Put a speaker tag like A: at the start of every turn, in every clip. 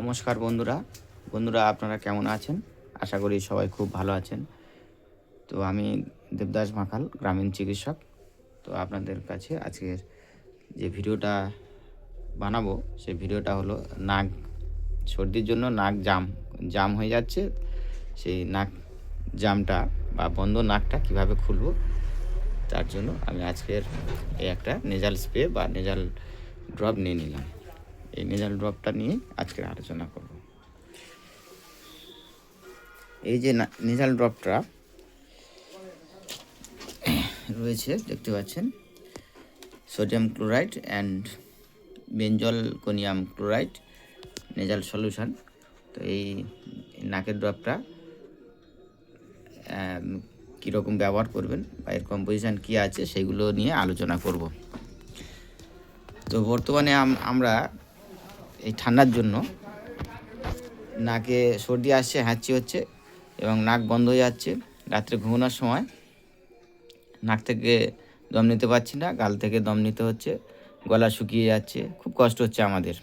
A: নমস্কার বন্ধুরা। বন্ধুরা, আপনারা কেমন আছেন? আশা করি সবাই খুব ভালো আছেন। তো আমি দেবদাস মাখাল, গ্রামীণ চিকিৎসক। তো আপনাদের কাছে আজকের যে ভিডিওটা বানাবো, সেই ভিডিওটা হলো নাক সর্দির জন্য নাক জাম। জাম হয়ে যাচ্ছে, সেই নাক জামটা বা বন্ধ নাকটা কীভাবে খুলবো, তার জন্য আমি আজকের এই একটা নেজাল স্প্রে বা নেজাল ড্রপ নিয়ে নিলাম। এই নেজাল ড্রপটা নিয়ে আজকের আলোচনা করব। এই যে নেজাল ড্রপটা রয়েছে, দেখতে পাচ্ছেন? Sodium chloride and benzalkonium chloride nasal solution তো এই নাকের ড্রপটা কীরকম ব্যবহার করবেন বা এর কম্পোজিশান কী আছে সেগুলো নিয়ে আলোচনা করব। তো বর্তমানে আমরা এই ঠান্ডার জন্য। নাকে সর্দি আসছে, হাঁচি হচ্ছে এবং নাক বন্ধ হয়ে যাচ্ছে। রাত্রে ঘুমানোর সময় নাক থেকে দম নিতে পারছি না, গাল থেকে দম নিতে হচ্ছে, গলা শুকিয়ে যাচ্ছে। খুব কষ্ট হচ্ছে আমাদের।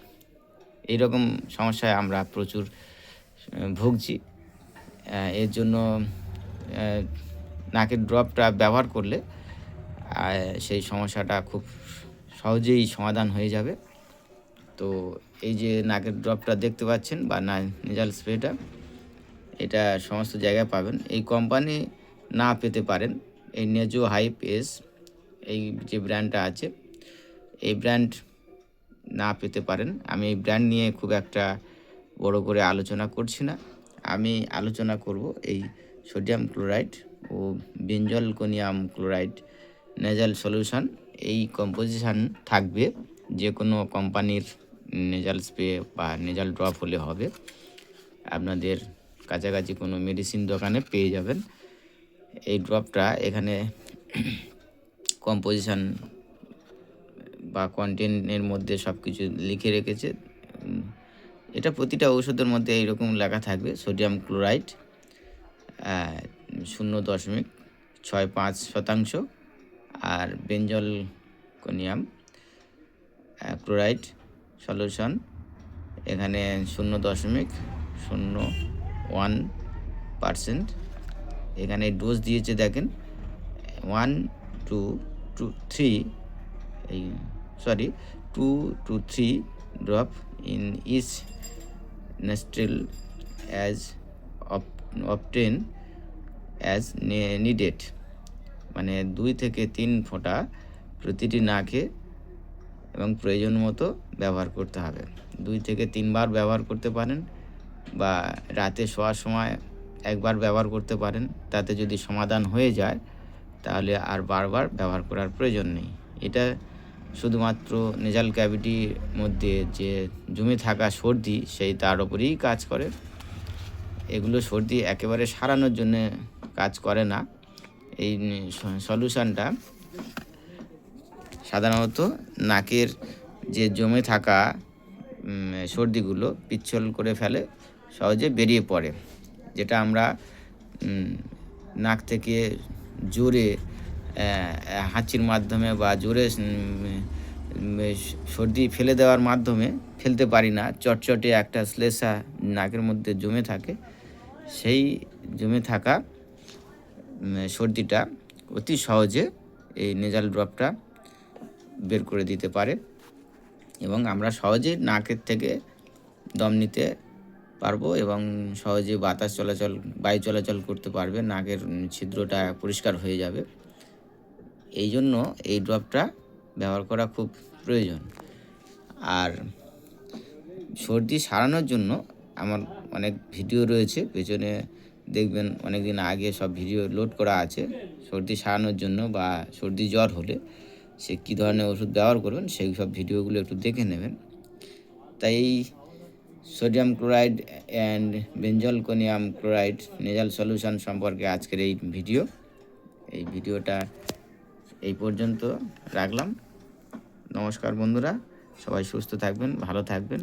A: এইরকম সমস্যায় আমরা প্রচুর ভুগছি। এর জন্য নাকের ড্রপটা ব্যবহার করলে সেই সমস্যাটা খুব সহজেই সমাধান হয়ে যাবে। তো এই যে নাকের ড্রপটা দেখতে পাচ্ছেন বা না নেজাল স্প্রেটা এটা সমস্ত জায়গায় পাবেন। এই কোম্পানি না পেতে পারেন। এই নেজো হাইপ এস এই যে ব্র্যান্ডটা আছে, এই ব্র্যান্ড না পেতে পারেন। আমি এই ব্র্যান্ড নিয়ে খুব একটা বড় করে আলোচনা করছি না। আমি আলোচনা করব এই সোডিয়াম ক্লোরাইড ও benzalkonium chloride nasal solution এই কম্পোজিশান থাকবে যে কোনো কোম্পানির নেজাল স্প্রে বা নেজাল ড্রপ হলে হবে। আপনাদের কাছাকাছি কোনো মেডিসিন দোকানে পেয়ে যাবেন। এই ড্রপটা এখানে কম্পোজিশন বা কন্টেন্টের মধ্যে সব কিছু লিখে রেখেছে। এটা প্রতিটা ঔষধের মধ্যে এইরকম লেখা থাকবে সোডিয়াম ক্লোরাইড শূন্য দশমিক ছয় পাঁচ শতাংশ, আর বেঞ্জল কোনিয়াম ক্লোরাইড সলিউশন। এখানে শূন্য দশমিক শূন্য ওয়ান পারসেন্ট। এখানে ডোজ দিয়েছে দেখেন, ওয়ান, টু টু, থ্রি, এই sorry two two, three drop in each nostril as often as needed. মানে দুই থেকে তিন ফোঁটা প্রতিটি নাকে এবং প্রয়োজন মতো ব্যবহার করতে হবে। দুই থেকে তিনবার ব্যবহার করতে পারেন বা রাতে শোয়ার সময় একবার ব্যবহার করতে পারেন। তাতে যদি সমাধান হয়ে যায়, তাহলে আর বারবার ব্যবহার করার প্রয়োজন নেই। এটা শুধুমাত্র নেজাল ক্যাভিটির মধ্যে যে জমে থাকা সর্দি, সেই তার উপরেই কাজ করে। এগুলো সর্দি একেবারে সারানোর জন্য কাজ করে না। এই সলিউশনটা সাধারণত নাকের যে জমে থাকা সর্দিগুলো পিচ্ছল করে ফেলে, সহজে বেরিয়ে পড়ে, যেটা আমরা নাক থেকে জোরে হাঁচির মাধ্যমে বা জোরে সর্দি ফেলে দেওয়ার মাধ্যমে ফেলতে পারি না। চটচটে একটা শ্লেষা নাকের মধ্যে জমে থাকে, সেই জমে থাকা সর্দিটা অতি সহজে এই নেজাল ড্রপটা বের করে দিতে পারে এবং আমরা সহজেই নাকের থেকে দম নিতে পারব এবং সহজে বাতাস চলাচল, বায়ু চলাচল করতে পারবে, নাকের ছিদ্রটা পরিষ্কার হয়ে যাবে। এই জন্য এই ড্রপটা ব্যবহার করা খুব প্রয়োজন। আর সর্দি সারানোর জন্য আমার অনেক ভিডিও রয়েছে, পেছনে দেখবেন অনেক দিন আগে সব ভিডিও লোড করা আছে। সর্দি সারানোর জন্য বা সর্দি জ্বর হলে সে কী ধরনের ওষুধ ব্যবহার করবেন সেই সব ভিডিওগুলো একটু দেখে নেবেন। তাই এই sodium chloride and benzalkonium chloride nasal solution সম্পর্কে আজকের এই ভিডিও। এই ভিডিওটা এই পর্যন্ত রাখলাম। নমস্কার বন্ধুরা, সবাই সুস্থ থাকবেন, ভালো থাকবেন।